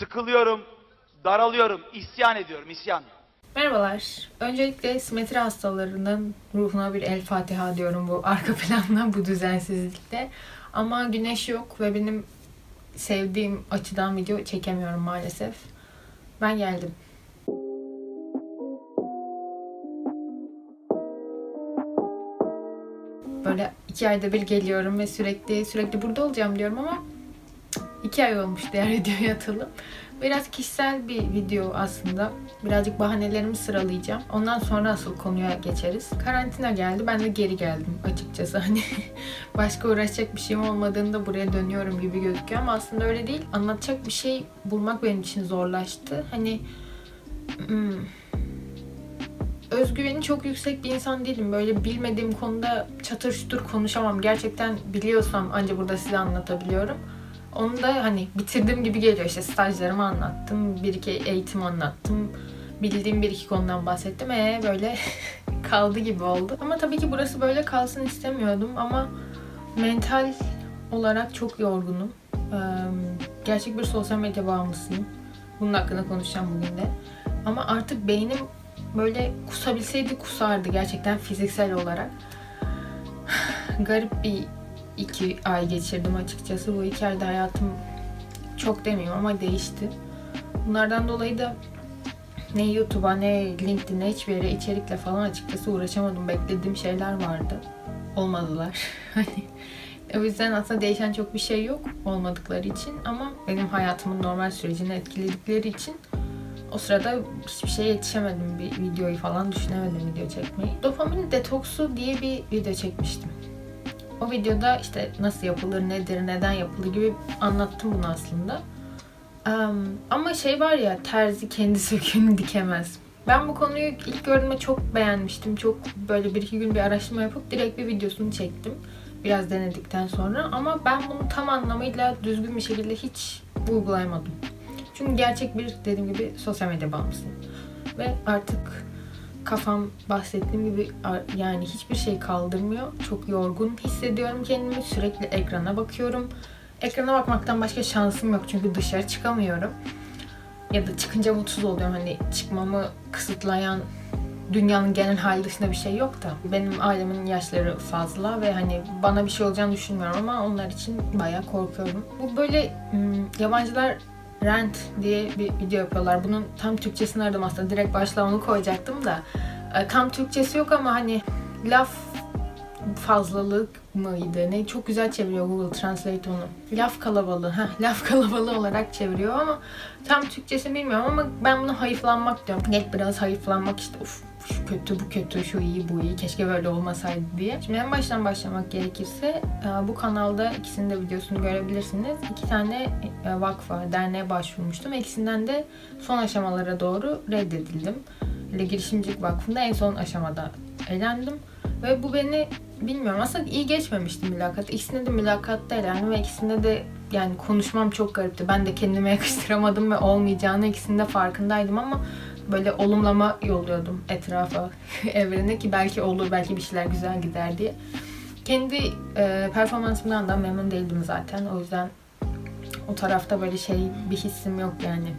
sıkılıyorum, daralıyorum, isyan ediyorum, isyan. Merhabalar. Öncelikle simetri hastalarının ruhuna bir El Fatiha diyorum bu arka planda bu düzensizlikte. Ama güneş yok ve benim sevdiğim açıdan video çekemiyorum maalesef. Ben geldim. Böyle iki ayda bir geliyorum ve sürekli sürekli burada olacağım diyorum ama cık, iki ay olmuş diğer videoya atalım. Biraz kişisel bir video aslında. Birazcık bahanelerimi sıralayacağım. Ondan sonra asıl konuya geçeriz. Karantina geldi. Ben de geri geldim açıkçası. Hani başka uğraşacak bir şeyim olmadığında buraya dönüyorum gibi gözüküyor ama aslında öyle değil. Anlatacak bir şey bulmak benim için zorlaştı. Hani hmm, özgüveni çok yüksek bir insan değilim. Böyle bilmediğim konuda çatır çutur konuşamam. Gerçekten biliyorsam anca burada size anlatabiliyorum. Onu da hani bitirdiğim gibi geliyor. İşte stajlarımı anlattım, bir iki eğitim anlattım. Bildiğim bir iki konudan bahsettim. E böyle kaldı gibi oldu. Ama tabii ki burası böyle kalsın istemiyordum ama mental olarak çok yorgunum. Ee, Gerçek bir sosyal medya bağımlısıyım. Bunun hakkında konuşacağım bugün de. Ama artık beynim böyle kusabilseydi kusardı gerçekten fiziksel olarak. Garip bir iki ay geçirdim açıkçası. Bu iki ayda hayatım çok demeyeyim ama değişti. Bunlardan dolayı da ne YouTube'a ne LinkedIn'e hiçbir yere içerikle falan açıkçası uğraşamadım. Beklediğim şeyler vardı. Olmadılar. Hani o yüzden aslında değişen çok bir şey yok olmadıkları için ama benim hayatımın normal sürecini etkiledikleri için o sırada hiçbir şeye yetişemedim. Bir videoyu falan düşünemedim video çekmeyi. Dopamin detoksu diye bir video çekmiştim. O videoda işte nasıl yapılır, nedir, neden yapılır gibi anlattım bunu aslında. Em, ama şey var ya terzi kendi söküğünü dikemez. Ben bu konuyu ilk gördüğümde çok beğenmiştim. Çok böyle bir iki gün bir araştırma yapıp direkt bir videosunu çektim. Biraz denedikten sonra. Ama ben bunu tam anlamıyla düzgün bir şekilde hiç uygulayamadım. Çünkü gerçek bir dediğim gibi sosyal medya bağımlısıyım. Ve artık kafam bahsettiğim gibi yani hiçbir şey kaldırmıyor. Çok yorgun hissediyorum kendimi. Sürekli ekrana bakıyorum. Ekrana bakmaktan başka şansım yok çünkü dışarı çıkamıyorum. Ya da çıkınca mutsuz oluyorum. Hani çıkmamı kısıtlayan dünyanın genel hali dışında bir şey yok da. Benim ailemin yaşları fazla ve hani bana bir şey olacağını düşünmüyorum ama onlar için bayağı korkuyorum. Bu böyle yabancılar Rent diye bir video yapıyorlar. Bunun tam Türkçesini aradım aslında. Direkt başlığa onu koyacaktım da. E, Tam Türkçesi yok ama hani laf fazlalık mıydı? Ne çok güzel çeviriyor Google Translate onu. Laf kalabalığı. Heh, laf kalabalığı olarak çeviriyor ama tam Türkçesini bilmiyorum ama ben bunu hayıflanmak diyorum. Net biraz hayıflanmak işte uf şu kötü bu kötü şu iyi bu iyi keşke böyle olmasaydı diye. Şimdi en baştan başlamak gerekirse e, bu kanalda ikisinin de videosunu görebilirsiniz. İki tane e, vakfa, derneğe başvurmuştum. İkisinden de son aşamalara doğru reddedildim. Böyle girişimcilik vakfında en son aşamada elendim. Ve bu beni bilmiyorum aslında iyi geçmemişti mülakat. İkisinde de mülakatta elendim ve ikisinde de yani konuşmam çok garipti. Ben de kendime yakıştıramadım ve olmayacağını ikisinde farkındaydım ama böyle olumlama yolluyordum etrafa, evrene ki belki olur, belki bir şeyler güzel gider diye. Kendi e, performansımdan da memnun değildim zaten. O yüzden o tarafta böyle şey bir hissim yok yani.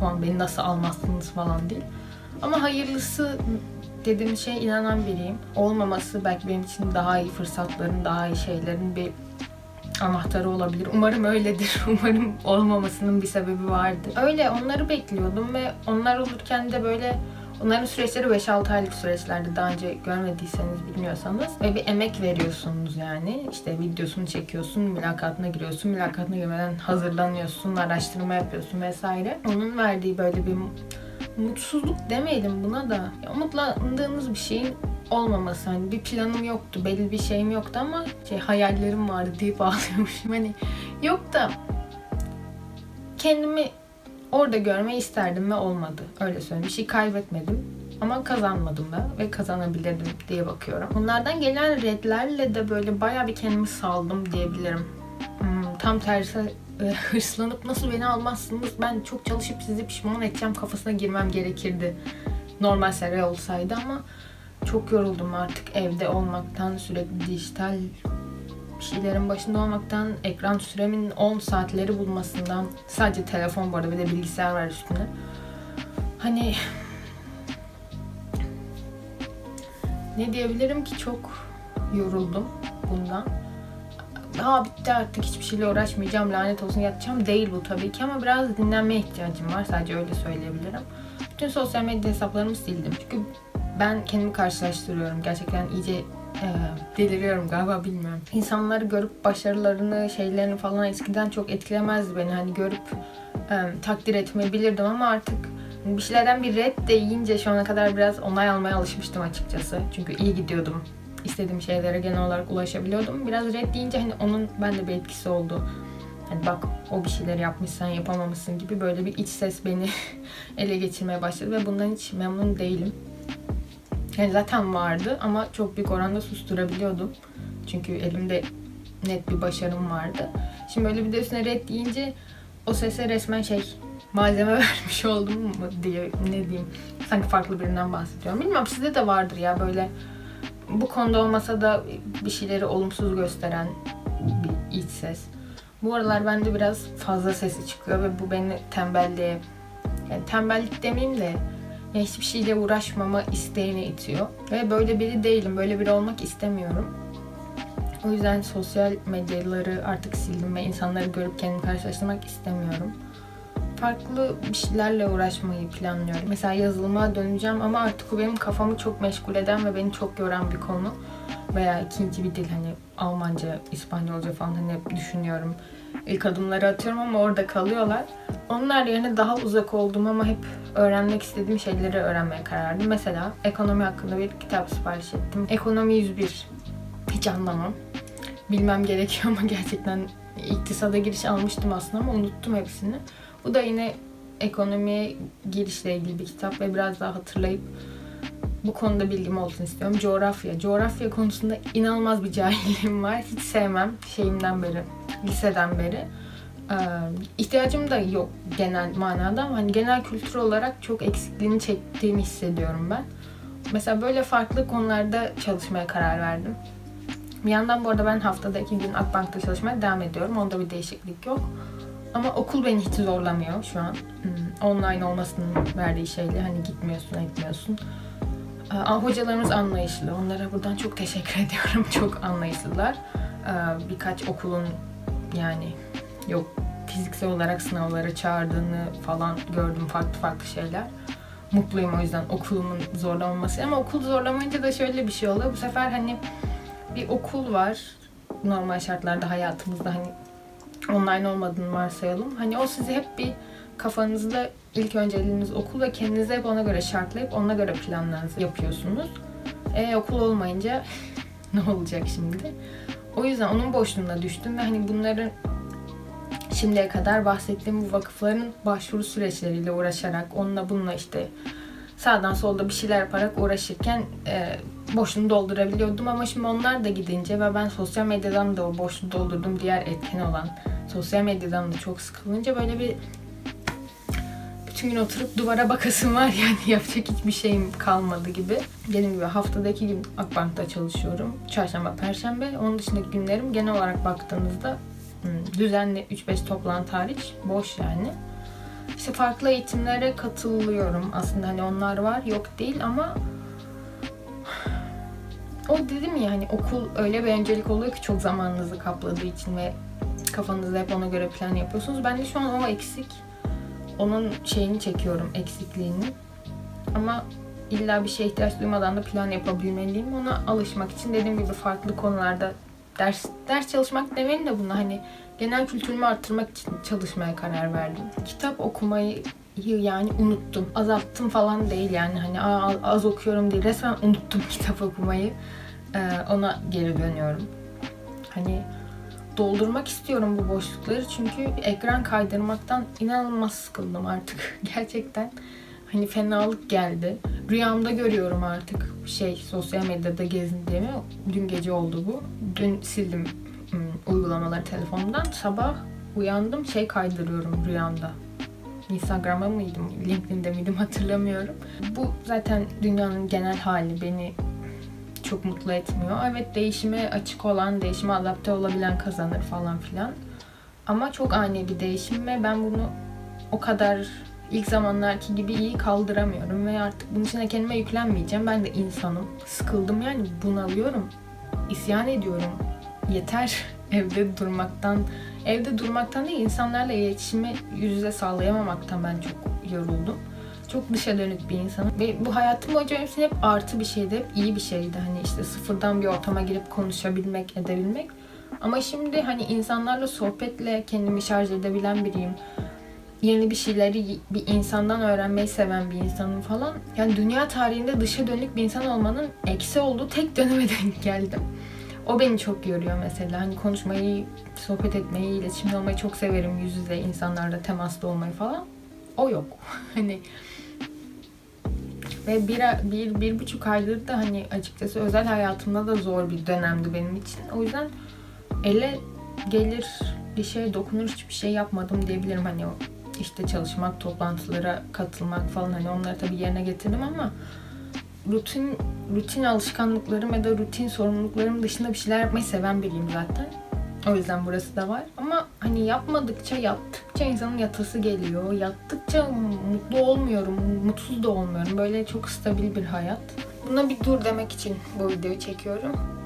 O an beni nasıl almazsınız falan değil. Ama hayırlısı dediğim şeye inanan biriyim. Olmaması belki benim için daha iyi fırsatların, daha iyi şeylerin bir anahtarı olabilir. Umarım öyledir. Umarım olmamasının bir sebebi vardır. Öyle onları bekliyordum ve onlar olurken de böyle onların süreçleri 5-6 aylık süreçlerdi. Daha önce görmediyseniz bilmiyorsanız. Ve bir emek veriyorsunuz yani. İşte videosunu çekiyorsun, mülakatına giriyorsun. Mülakatına girmeden hazırlanıyorsun, araştırma yapıyorsun vesaire. Onun verdiği böyle bir mutsuzluk demeyelim buna da. Ya, umutlandığınız bir şeyin olmaması. Hani bir planım yoktu, belli bir şeyim yoktu ama şey hayallerim vardı deyip ağlıyormuşum. Hani yok da kendimi orada görmeyi isterdim ve olmadı. Öyle söyleyeyim. Bir şey kaybetmedim. Ama kazanmadım da ve kazanabilirdim diye bakıyorum. Bunlardan gelen redlerle de böyle bayağı bir kendimi saldım diyebilirim. Hmm, tam tersi e, hırslanıp nasıl beni almazsınız ben çok çalışıp sizi pişman edeceğim kafasına girmem gerekirdi. Normal seri olsaydı ama çok yoruldum artık evde olmaktan sürekli dijital bir şeylerin başında olmaktan, ekran süremin 10 saatleri bulmasından, sadece telefon bu arada bir de bilgisayar var üstüne. Hani ne diyebilirim ki çok yoruldum bundan. Ha bitti artık hiçbir şeyle uğraşmayacağım lanet olsun yatacağım değil bu tabii ki ama biraz dinlenmeye ihtiyacım var sadece öyle söyleyebilirim. Bütün sosyal medya hesaplarımı sildim çünkü ben kendimi karşılaştırıyorum gerçekten iyice e, deliriyorum galiba bilmiyorum. İnsanları görüp başarılarını şeylerini falan eskiden çok etkilemezdi beni hani görüp e, takdir etmeyi bilirdim ama artık bir şeylerden bir red de yiyince şu ana kadar biraz onay almaya alışmıştım açıkçası. Çünkü iyi gidiyordum. İstediğim şeylere genel olarak ulaşabiliyordum. Biraz red deyince hani onun bende bir etkisi oldu. Hani bak o bir şeyler yapmış sen yapamamışsın gibi böyle bir iç ses beni ele geçirmeye başladı ve bundan hiç memnun değilim. Yani zaten vardı ama çok büyük oranda susturabiliyordum. Çünkü elimde net bir başarım vardı. Şimdi böyle bir de üstüne red deyince o sese resmen şey malzeme vermiş oldum mu diye ne diyeyim. Sanki farklı birinden bahsediyorum. Bilmiyorum sizde de vardır ya böyle bu konuda olmasa da bir şeyleri olumsuz gösteren bir iç ses. Bu aralar bende biraz fazla sesi çıkıyor ve bu beni tembelliğe yani tembellik demeyeyim de ya hiçbir şeyle uğraşmama isteğine itiyor. Ve böyle biri değilim. Böyle biri olmak istemiyorum. O yüzden sosyal medyaları artık sildim ve insanları görüp kendimi karşılaştırmak istemiyorum. Farklı bir şeylerle uğraşmayı planlıyorum. Mesela yazılıma döneceğim ama artık o benim kafamı çok meşgul eden ve beni çok yoran bir konu. Veya ikinci bir dil hani Almanca, İspanyolca falan hani düşünüyorum. İlk adımları atıyorum ama orada kalıyorlar. Onlar yerine daha uzak olduğum ama hep öğrenmek istediğim şeyleri öğrenmeye karar verdim. Mesela ekonomi hakkında bir kitap sipariş ettim. Ekonomi 101. Hiç anlamam. Bilmem gerekiyor ama gerçekten iktisada giriş almıştım aslında ama unuttum hepsini. Bu da yine ekonomiye girişle ilgili bir kitap ve biraz daha hatırlayıp bu konuda bilgim olsun istiyorum. Coğrafya. Coğrafya konusunda inanılmaz bir cahilliğim var. Hiç sevmem şeyimden beri, liseden beri. Ee, ihtiyacım da yok genel manada ama hani genel kültür olarak çok eksikliğini çektiğimi hissediyorum ben. Mesela böyle farklı konularda çalışmaya karar verdim. Bir yandan bu arada ben haftada iki gün Akbank'ta çalışmaya devam ediyorum. Onda bir değişiklik yok. Ama okul beni hiç zorlamıyor şu an. Hmm, Online olmasının verdiği şeyle hani gitmiyorsun, etmiyorsun. Aa, hocalarımız anlayışlı. Onlara buradan çok teşekkür ediyorum. Çok anlayışlılar. Ee, Birkaç okulun yani yok fiziksel olarak sınavlara çağırdığını falan gördüm farklı farklı şeyler. Mutluyum o yüzden okulumun zorlamaması. Ama okul zorlamayınca da şöyle bir şey oluyor. Bu sefer hani bir okul var. Normal şartlarda hayatımızda hani online olmadığını varsayalım. Hani o sizi hep bir kafanızda ilk önceliğiniz okul ve kendinizi hep ona göre şartlayıp ona göre planlarınızı yapıyorsunuz. E okul olmayınca ne olacak şimdi? O yüzden onun boşluğuna düştüm ve hani bunların şimdiye kadar bahsettiğim bu vakıfların başvuru süreçleriyle uğraşarak onunla bununla işte sağdan solda bir şeyler yaparak uğraşırken e, boşluğunu doldurabiliyordum ama şimdi onlar da gidince ve ben sosyal medyadan da o boşluğu doldurdum diğer etken olan sosyal medyadan da çok sıkılınca böyle bir bütün gün oturup duvara bakasım var yani yapacak hiçbir şeyim kalmadı gibi. Dediğim gibi haftada iki gün Akbank'ta çalışıyorum. Çarşamba, Perşembe. Onun dışındaki günlerim genel olarak baktığınızda hmm, düzenli 3-5 toplantı hariç boş yani. İşte farklı eğitimlere katılıyorum. Aslında hani onlar var yok değil ama o dedim ya hani okul öyle bir öncelik oluyor ki çok zamanınızı kapladığı için ve kafanızda hep ona göre plan yapıyorsunuz. Ben de şu an o eksik. Onun şeyini çekiyorum, eksikliğini. Ama illa bir şeye ihtiyaç duymadan da plan yapabilmeliyim. Ona alışmak için dediğim gibi farklı konularda ders ders çalışmak demeyin de buna hani genel kültürümü arttırmak için çalışmaya karar verdim. Kitap okumayı yani unuttum. Azalttım falan değil yani hani "Aa, az okuyorum diye resmen unuttum kitap okumayı. Ee, ona geri dönüyorum. Hani doldurmak istiyorum bu boşlukları çünkü ekran kaydırmaktan inanılmaz sıkıldım artık gerçekten. Hani fenalık geldi. Rüyamda görüyorum artık şey sosyal medyada gezindiğimi. Dün gece oldu bu. Dün sildim uygulamaları telefonumdan. Sabah uyandım şey kaydırıyorum rüyamda. Instagram'a mıydım, LinkedIn'de miydim hatırlamıyorum. Bu zaten dünyanın genel hali beni çok mutlu etmiyor. Evet değişime açık olan, değişime adapte olabilen kazanır falan filan. Ama çok ani bir değişim ve ben bunu o kadar ilk zamanlarki gibi iyi kaldıramıyorum ve artık bunun içine kendime yüklenmeyeceğim. Ben de insanım. Sıkıldım yani bunalıyorum. İsyan ediyorum. Yeter evde durmaktan. Evde durmaktan değil insanlarla iletişimi yüz yüze sağlayamamaktan ben çok yoruldum. Çok dışa dönük bir insanım. Ve bu hayatım boyunca hep artı bir şeydi. Hep iyi bir şeydi. Hani işte sıfırdan bir ortama girip konuşabilmek, edebilmek. Ama şimdi hani insanlarla sohbetle kendimi şarj edebilen biriyim yeni bir şeyleri bir insandan öğrenmeyi seven bir insanım falan. Yani dünya tarihinde dışa dönük bir insan olmanın eksi olduğu tek döneme denk geldim. O beni çok yoruyor mesela. Hani konuşmayı, sohbet etmeyi, iletişimde olmayı çok severim. Yüz yüze insanlarla temaslı olmayı falan. O yok. hani ve bir, bir, bir buçuk aydır da hani açıkçası özel hayatımda da zor bir dönemdi benim için. O yüzden ele gelir bir şey dokunur hiçbir şey yapmadım diyebilirim. Hani işte çalışmak, toplantılara katılmak falan hani onları tabii yerine getirdim ama rutin rutin alışkanlıklarım ya da rutin sorumluluklarım dışında bir şeyler yapmayı seven biriyim zaten. O yüzden burası da var. Ama hani yapmadıkça, yaptıkça insanın yatası geliyor. Yattıkça mutlu olmuyorum, mutsuz da olmuyorum. Böyle çok stabil bir hayat. Buna bir dur demek için bu videoyu çekiyorum.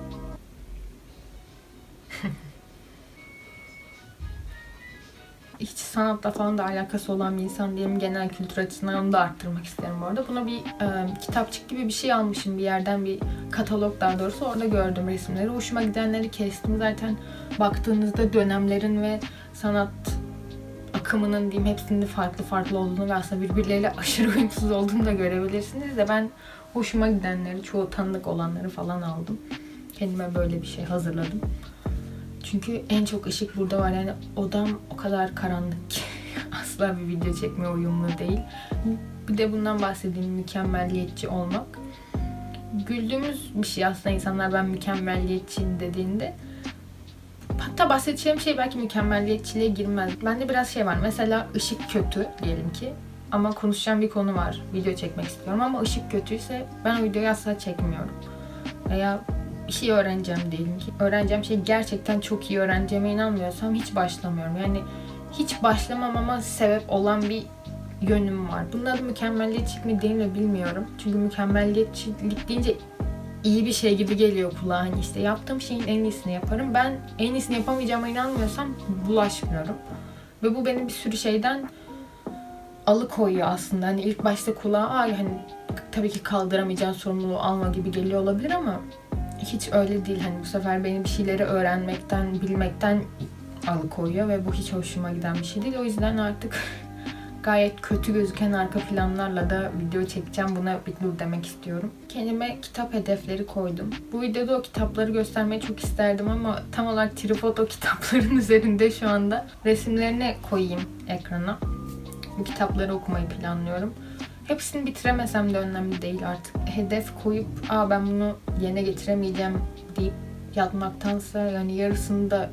Hiç sanatla falan da alakası olan bir insan değilim. Genel kültür açısından onu da arttırmak isterim bu arada. Buna bir e, kitapçık gibi bir şey almışım bir yerden bir katalog daha doğrusu. Orada gördüm resimleri. Hoşuma gidenleri kestim. Zaten baktığınızda dönemlerin ve sanat akımının diyeyim hepsinin farklı farklı olduğunu ve aslında birbirleriyle aşırı uyumsuz olduğunu da görebilirsiniz de ben hoşuma gidenleri, çoğu tanıdık olanları falan aldım. Kendime böyle bir şey hazırladım. Çünkü en çok ışık burada var. Yani odam o kadar karanlık ki asla bir video çekmeye uyumlu değil. Bir de bundan bahsedeyim mükemmelliyetçi olmak. Güldüğümüz bir şey aslında insanlar ben mükemmelliyetçiyim dediğinde. Hatta bahsedeceğim şey belki mükemmelliyetçiliğe girmez. Bende biraz şey var. Mesela ışık kötü diyelim ki. Ama konuşacağım bir konu var. Video çekmek istiyorum ama ışık kötüyse ben o videoyu asla çekmiyorum. Veya bir şey öğreneceğim diyelim ki. Öğreneceğim şey gerçekten çok iyi öğreneceğime inanmıyorsam hiç başlamıyorum. Yani hiç başlamamama sebep olan bir yönüm var. Bunun adı mükemmelliyetçilik mi değil mi bilmiyorum. Çünkü mükemmelliyetçilik deyince iyi bir şey gibi geliyor kulağa. Hani işte yaptığım şeyin en iyisini yaparım. Ben en iyisini yapamayacağıma inanmıyorsam bulaşmıyorum. Ve bu beni bir sürü şeyden alıkoyuyor aslında. Hani ilk başta kulağa ay hani tabii ki kaldıramayacağın sorumluluğu alma gibi geliyor olabilir ama hiç öyle değil. Hani bu sefer beni bir şeyleri öğrenmekten, bilmekten alıkoyuyor ve bu hiç hoşuma giden bir şey değil. O yüzden artık gayet kötü gözüken arka planlarla da video çekeceğim. Buna bir dur demek istiyorum. Kendime kitap hedefleri koydum. Bu videoda o kitapları göstermeyi çok isterdim ama tam olarak tripod o kitapların üzerinde şu anda. Resimlerini koyayım ekrana. Bu kitapları okumayı planlıyorum. Hepsini bitiremesem de önemli değil artık. Hedef koyup aa ben bunu yerine getiremeyeceğim deyip yatmaktansa yani yarısını da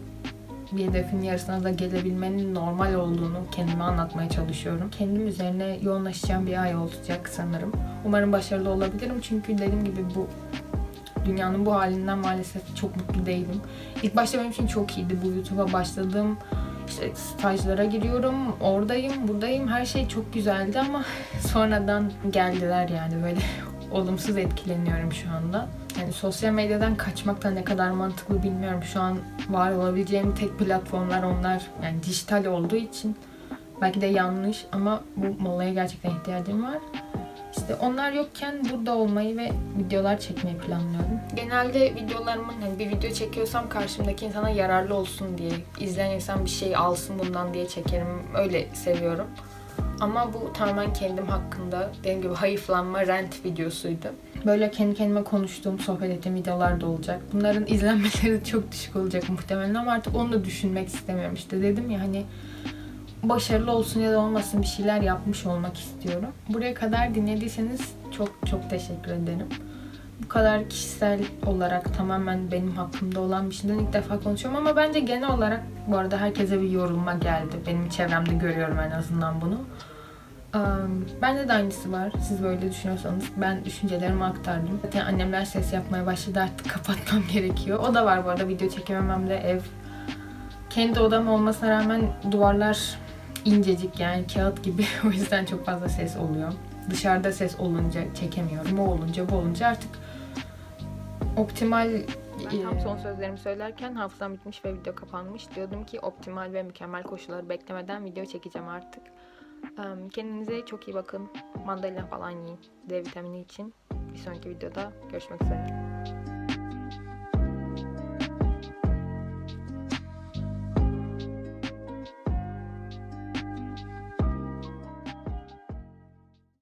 bir hedefin yarısına da gelebilmenin normal olduğunu kendime anlatmaya çalışıyorum. Kendim üzerine yoğunlaşacağım bir ay olacak sanırım. Umarım başarılı olabilirim çünkü dediğim gibi bu dünyanın bu halinden maalesef çok mutlu değilim. İlk başta benim için çok iyiydi bu YouTube'a başladığım işte stajlara giriyorum, oradayım, buradayım. Her şey çok güzeldi ama sonradan geldiler yani böyle olumsuz etkileniyorum şu anda. Yani sosyal medyadan kaçmak da ne kadar mantıklı bilmiyorum. Şu an var olabileceğim tek platformlar onlar. Yani dijital olduğu için belki de yanlış ama bu molaya gerçekten ihtiyacım var. İşte onlar yokken burada olmayı ve videolar çekmeyi planlıyorum. Genelde videolarımın hani bir video çekiyorsam karşımdaki insana yararlı olsun diye, izleyen insan bir şey alsın bundan diye çekerim. Öyle seviyorum. Ama bu tamamen kendim hakkında dediğim gibi hayıflanma rant videosuydu. Böyle kendi kendime konuştuğum, sohbet ettiğim videolar da olacak. Bunların izlenmeleri çok düşük olacak muhtemelen ama artık onu da düşünmek istemiyorum. İşte dedim ya hani başarılı olsun ya da olmasın bir şeyler yapmış olmak istiyorum. Buraya kadar dinlediyseniz çok çok teşekkür ederim. Bu kadar kişisel olarak tamamen benim hakkımda olan bir şeyden ilk defa konuşuyorum ama bence genel olarak bu arada herkese bir yorulma geldi. Benim çevremde görüyorum en azından bunu. Bende de aynısı var. Siz böyle düşünüyorsanız ben düşüncelerimi aktardım. Zaten annemler ses yapmaya başladı artık kapatmam gerekiyor. O da var bu arada video çekememem de ev. Kendi odam olmasına rağmen duvarlar incecik yani kağıt gibi. o yüzden çok fazla ses oluyor. Dışarıda ses olunca çekemiyorum. O olunca bu olunca artık optimal ben tam son sözlerimi söylerken hafızam bitmiş ve video kapanmış. Diyordum ki optimal ve mükemmel koşulları beklemeden video çekeceğim artık. Kendinize çok iyi bakın. Mandalina falan yiyin. D vitamini için. Bir sonraki videoda görüşmek üzere.